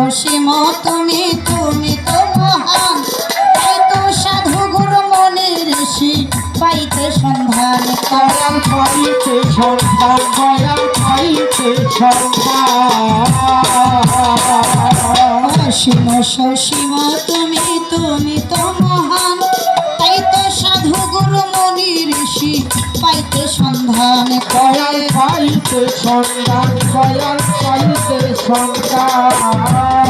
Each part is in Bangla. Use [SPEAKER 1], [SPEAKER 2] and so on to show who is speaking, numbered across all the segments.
[SPEAKER 1] অসীম তুমি তুমি তো মহান। তো সাধু গুরু মনে ঋষি, পাইতে সন্ধান
[SPEAKER 2] দয়াল পাইতে সন্তান দয়াল পাইতে সন্তান
[SPEAKER 1] অসীম সসীম তুমি তুমি তো মহান। তাই তো সাধু গুরু মনি ঋষি, পাইতে সন্ধান করে
[SPEAKER 2] পাইতে সন্তান দয়াল পাইতে সন্তান।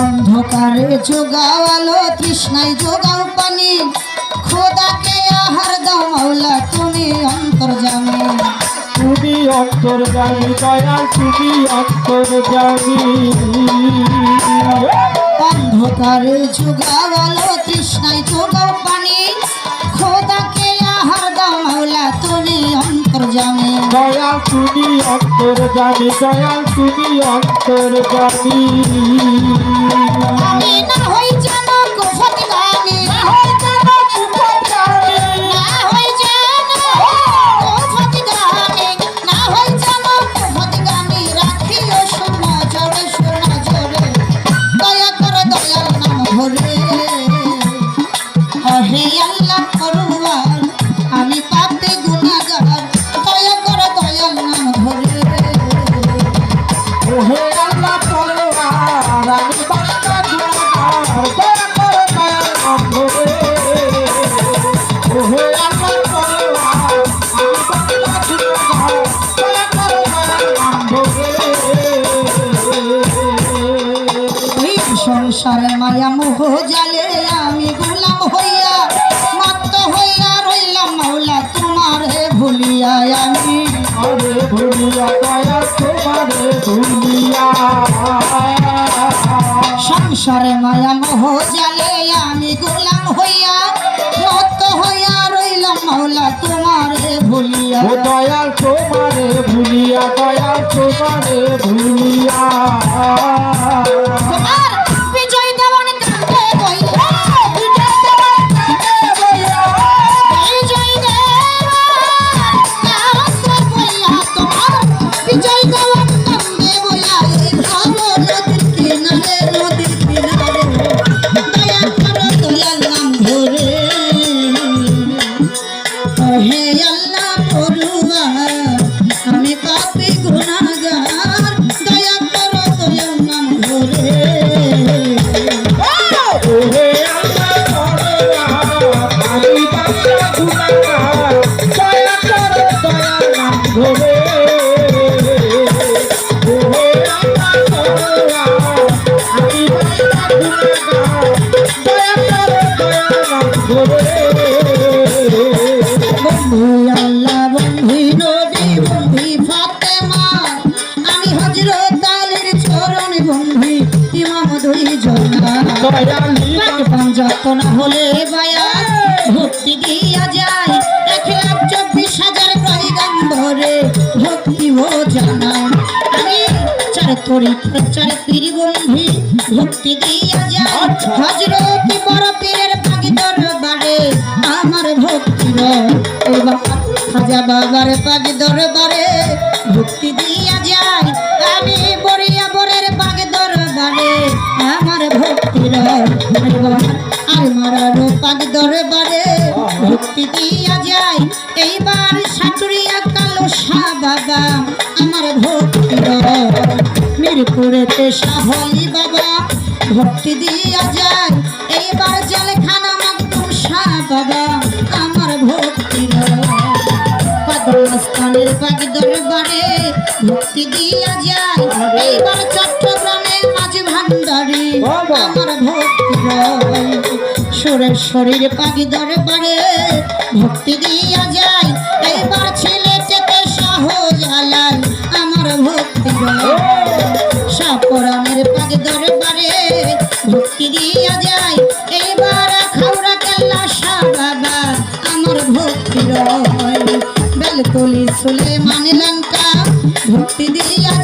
[SPEAKER 1] অন্ধকারে যোগাও আলো তৃষ্ণায় যোগাও পানি। খোদাকে তুমি অন্তর্জামী
[SPEAKER 2] দয়াল তুমি অন্তর্জামী
[SPEAKER 1] অন্ধকারে যোগাও আলো তৃষ্ণায় যোগাও পানি। খোদাকে আহার দাও মাওলা তুমি অন্তর্জামী
[SPEAKER 2] দয়াল তুমি অন্তর্জামী দয়াল তুমি অন্তর্জামী
[SPEAKER 1] আমি সংসারে মায়া মোহ জালে আমি গোলাম হইয়া হইয়া রইলাম মাওলা তোমার ভুলিয়া আমি।
[SPEAKER 2] আরে ভুলিয়া দয়া তোমারে ভুলিয়া।
[SPEAKER 1] সংসারে মায়া মোহ জালে আমি গোলাম হইয়া
[SPEAKER 2] ও দয়াল তোমারে ভুলিয়া দয়াল তোমারে ভুলিয়া।
[SPEAKER 1] তোমার বিজয় চরণ বন্ধু ইমাম দুই জনা যত না হলে বায়া। ভক্তি দিয়া যায় এক লাখ চব্বিশ হাজার পয়গাম্বরে। ভক্তি ও জানায় আমি চার তরি চার পীর বন্ধু ভক্তি দিয়া যায় হজরত বড় পীরের পাগি দরবারে। আমার ভক্তি এবার খাজা বাবার পাগি দরবারে। ভক্তি দিয়া যায় আমি বড়িয়া বরের ভক্তি দিয়া যায় এইবার সাটুরিয়া কালো শাহ বাবা আমার ভক্তির মিরপুরেতে শাহলি বাবা ভক্তি দিয়া যায় এইবার জেলখানা মকদুম শাহ বাবা আমার ভক্তির মস্তানের পাখি দরবারে ভক্তি দিয়া যায় এইবার চট্টগ্রামে আমার ভক্তি রয় সুরেশ্বরীর পাখি দরবারে ভক্তি দিয়া যায় এইবার ছেলে থেকে সহজালায় আমার ভক্তি রয় সাপরানের পাখি দরবারে ভক্তি দিয়া যায় এইবার খাওড়া শাহ বাবা আমার ভক্তি রয়। বেলতলি সুলে মানে লঙ্কা ভক্তি দিয়া